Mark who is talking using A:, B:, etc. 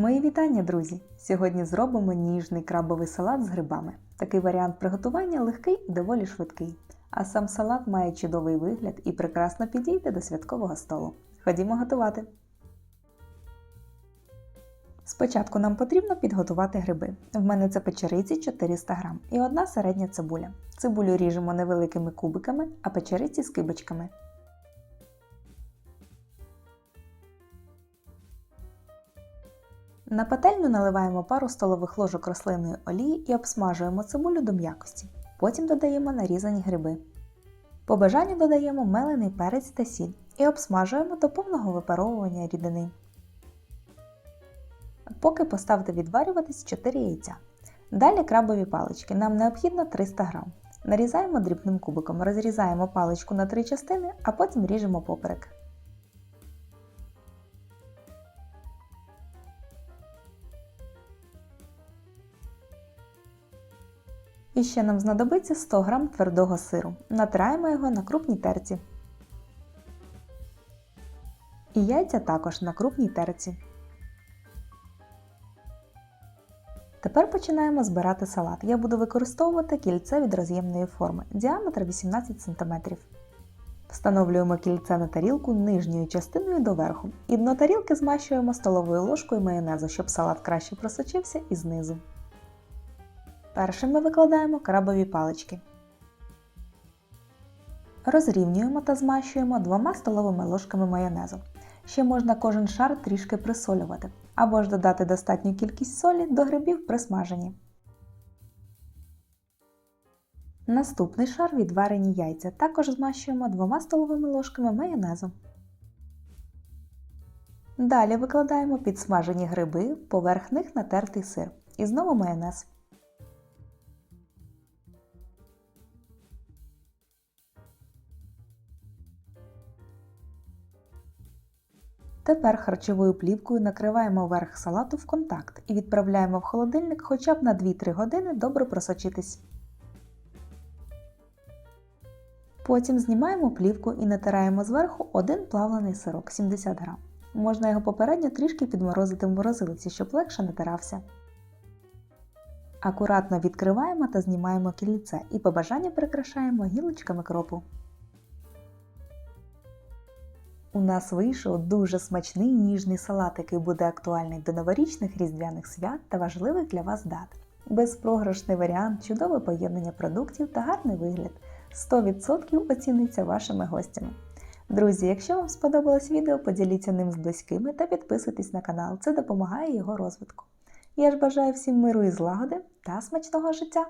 A: Мої вітання, друзі! Сьогодні зробимо ніжний крабовий салат з грибами. Такий варіант приготування легкий і доволі швидкий. А сам салат має чудовий вигляд і прекрасно підійде до святкового столу. Ходімо готувати. Спочатку нам потрібно підготувати гриби. В мене це печериці 400 г і одна середня цибуля. Цибулю ріжемо невеликими кубиками, а печериці скибочками. На пательню наливаємо пару столових ложок рослинної олії і обсмажуємо цибулю до м'якості. Потім додаємо нарізані гриби. По бажанню додаємо мелений перець та сіль і обсмажуємо до повного випаровування рідини. Поки поставте відварюватись 4 яйця. Далі крабові палички. Нам необхідно 300 г. Нарізаємо дрібним кубиком, розрізаємо паличку на три частини, а потім ріжемо поперек. І ще нам знадобиться 100 г твердого сиру. Натираємо його на крупній терці. І яйця також на крупній терці. Тепер починаємо збирати салат. Я буду використовувати кільце від роз'ємної форми, діаметр 18 см. Встановлюємо кільце на тарілку нижньою частиною доверху і дно тарілки змащуємо столовою ложкою майонезу, щоб салат краще просочився і знизу. Першим ми викладаємо крабові палички. Розрівнюємо та змащуємо двома столовими ложками майонезу. Ще можна кожен шар трішки присолювати, або ж додати достатню кількість солі до грибів при смаженні. Наступний шар відварені яйця також змащуємо двома столовими ложками майонезу. Далі викладаємо підсмажені гриби, поверх них натертий сир і знову майонез. Тепер харчовою плівкою накриваємо верх салату в контакт і відправляємо в холодильник хоча б на 2-3 години добре просочитись. Потім знімаємо плівку і натираємо зверху один плавлений сирок 70 г. Можна його попередньо трішки підморозити в морозилиці, щоб легше натирався. Акуратно відкриваємо та знімаємо кільце і по бажанню прикрашаємо гілочками кропу. У нас вийшов дуже смачний ніжний салат, який буде актуальний до новорічних різдвяних свят та важливих для вас дат. Безпрограшний варіант, чудове поєднання продуктів та гарний вигляд. 100% оціниться вашими гостями. Друзі, якщо вам сподобалось відео, поділіться ним з близькими та підписуйтесь на канал, це допомагає його розвитку. Я ж бажаю всім миру і злагоди та смачного життя!